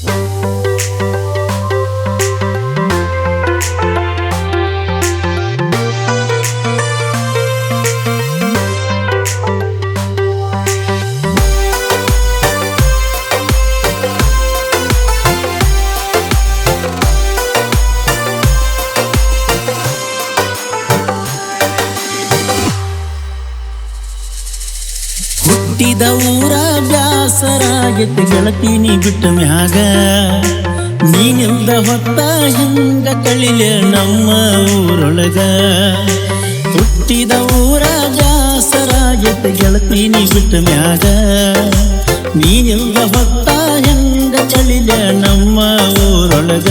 ಹುಟ್ಟಿದ ಬ್ಯಾಸರಾಗಿತ್ತು ನೀ ಬಿಟ್ಟ ಮ್ಯಾಗ. ನೀನಿಲ್ದ ಹೊತ್ತ ಹಿಂಗ ಕಳಿಲೆ ನಮ್ಮ ಊರೊಳಗ. ಹುಟ್ಟಿದ ಊರ ಗೆಳತಿ ಗೆಳತೀನಿ ಬಿಟ್ಟ ಮ್ಯಾಗ. ನೀನಿಲ್ದ ಹೊತ್ತ ಹಿಂಗ ಕಳಿಲೆ ನಮ್ಮ ಊರೊಳಗ.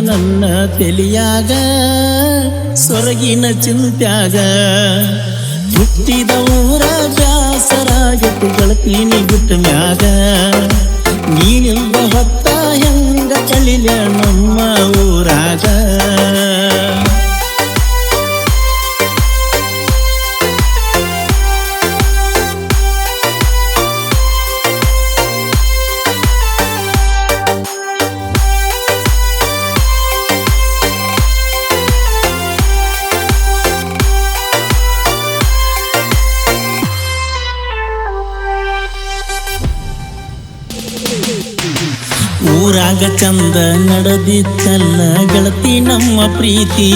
ನನ್ನ ತೆಲಿಯಾಗ, ಸೊರಗಿನ ಚಿಂತ್ಯಾಗ. ಹುಟ್ಟಿದ ಊರ ಬ್ಯಾಸರಾಗಿತ್ತು ಗೆಳತೀನಿ ಬಿಟ್ಟ ಮ್ಯಾಗ. ನೀನಿಲ್ದ ಹೊತ್ತ ಹೆಂಗ ಕಳಿಲ ನಮ್ಮ ಊರಾಗ? ಊರಾಗ ಚಂದ ನಡೆದಿತ್ತಲ್ಲ ಗೆಳತಿ ನಮ್ಮ ಪ್ರೀತಿ.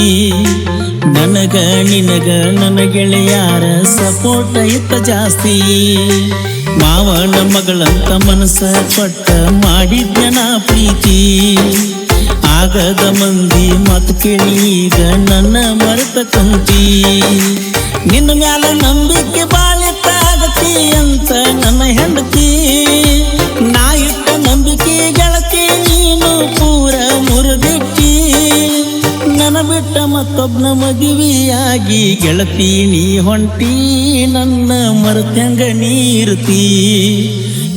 ನನಗ, ನಿನಗ, ನನ್ನ ಗೆಳೆಯಾರ ಸಪೋರ್ಟ್ ಇತ್ತ ಜಾಸ್ತಿ. ಮಾವನ ಮಗಳಂತ ಮನಸ್ಸ ಪಟ್ಟ ಮಾಡಿದ್ದ ನಾ ಪ್ರೀತಿ. ಆಗದ ಮಂದಿ ಮತ್ತು ಕೇಳಿ ಈಗ ನನ್ನ ಮರೆತ ಕುಂತಿ ನಿನ್ನ ಮ್ಯಾಲ ನಂಬಿಕೆ ಬಾಳಿತ್ತಾಗತಿ ಬಿಟ್ಟ ಮತ್ತೊಬ್ನ ಮದುವೆಯಾಗಿ, ಗೆಳತಿ ನೀ ಹೊಂಟಿ, ನನ್ನ ಮರತ್ಯಂಗ ನೀರ್ತಿ.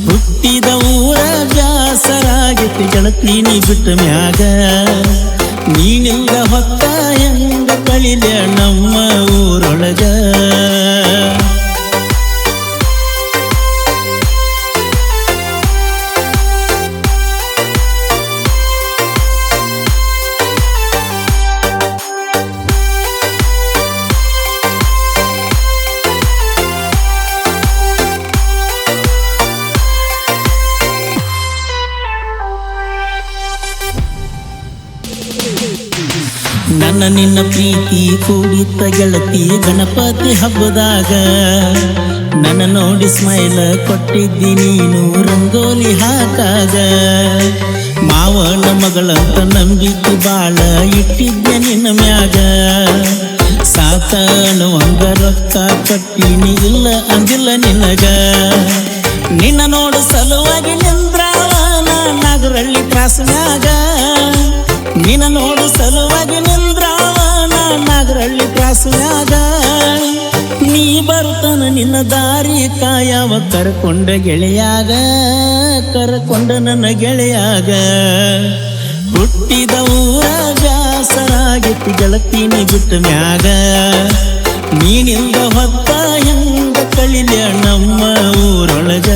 ಹುಟ್ಟಿದ ಊರ ಬ್ಯಾಸರಾಗಿತ್ತು ಗೆಳತಿ ನೀ ಬಿಟ್ಟ ಮ್ಯಾಗ. ನೀನಿಲ್ಲ ಹೊತ್ತ ಹೆಂಗ ಕಳಿದ ನಮ್ಮ ಊರೊಳಗ. ನನ್ನ ನಿನ್ನ ಪ್ರೀತಿ ಕೂಡಿತ್ತ ಗೆಳತಿ ಗಣಪತಿ ಹಬ್ಬದಾಗ. ನನ್ನ ನೋಡಿ ಸ್ಮೈಲ್ ಕೊಟ್ಟಿದ್ದಿ ನೀನು ರಂಗೋಲಿ ಹಾಕಾಗ. ಮಾವನ ಮಗಳಂತ ನಂಬಿದ್ದು ಬಾಳ ಇಟ್ಟಿದ್ದೆ ನಿನ್ನ ಮ್ಯಾಗ. ಒಂದು ರೊಕ್ಕ ಕಟ್ಟಿನಿ ಇಲ್ಲ ಅಂದಿಲ್ಲ ನಿನಗ. ನಿನ್ನ ನೋಡು ಸಲುವಾಗಿ ನಿಂದ್ರಾವ ನಾಗರಳ್ಳಿ ಕ್ರಾಸ್ನ್ಯಾಗ. ನಿನ್ನ ನೋಡು ಸಲುವಾಗಿ ನಾಗರಳ್ಳಿ ನೀ ಬರ್ತನ ನಿನ್ನ ದಾರಿ ಕಾಯವ ಕರ್ಕೊಂಡ ಗೆಳೆಯಾಗ, ಕರ್ಕೊಂಡ ನನ್ನ ಗೆಳೆಯಾಗ. ಹುಟ್ಟಿದ ಊರಾಗ ಸರಾಗಿತ್ತು ಗೆಳತೀನಿ ಬಿಟ್ಟ ಮ್ಯಾಗ. ನೀನಿಂದ ಹೊತ್ತ ಹೆಂಗ ಕಳಿಲ ನಮ್ಮ ಊರೊಳಗ?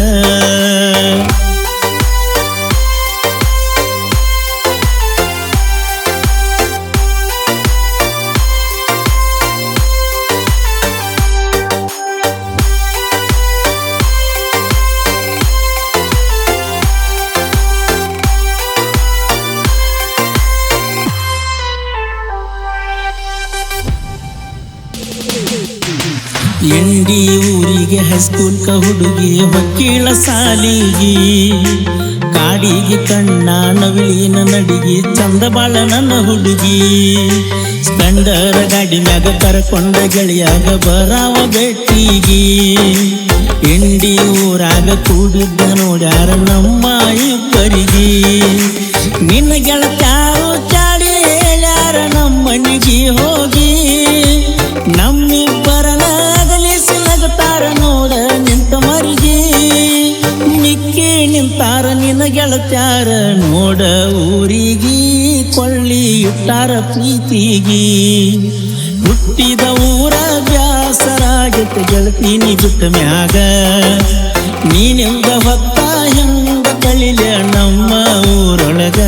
ಎಂಡಿ ಊರಿಗೆ ಹೈಸ್ಕೂಲ್ ಕ ಹುಡುಗಿ ವಕೀಲ ಸಾಲಿಗಿ. ಕಾಡಿಗೆ ಕಣ್ಣ, ನವಿಲಿನ ನಡಿಗೆ, ಚಂದ ಬಾಳ ನನ್ನ ಹುಡುಗಿ. ಸ್ಪೆಂಡರ್ ಗಾಡಿ ಮ್ಯಾಗ ಕರ್ಕೊಂಡ ಗೆಳೆಯಾಗ ಬರಾವ ಬೆಟ್ಟಿಗಿ. ಎಂಡಿ ಊರಾಗ ಕೂಡಿದ್ದ ನೋಡ್ಯಾರ ನಮ್ಮ ಇಬ್ಬರಿಗೆ. ನಿನ್ನ ಗೆಳತ್ಯಾರು ಚಾಳಿ ಹೇಳ್ಯಾರ ನಮ್ಮನಿಗೆ ಹೋಗಿ ಯಾರ ನೋಡ ಊರಿಗಿ ಕೊಳ್ಳಿ ಇಟ್ಟಾರ ಪ್ರೀತಿಗಿ. ಹುಟ್ಟಿದ ಊರ ಬ್ಯಾಸರಾಗಿತ್ತ ಗೆಳತೀನಿ ಬಿಟ್ಟ ಮ್ಯಾಗ. ನೀನೆಂದ ಹೊತ್ತ ಹೆಂಗ ಕಳಿಲೆ ನಮ್ಮ ಊರೊಳಗ.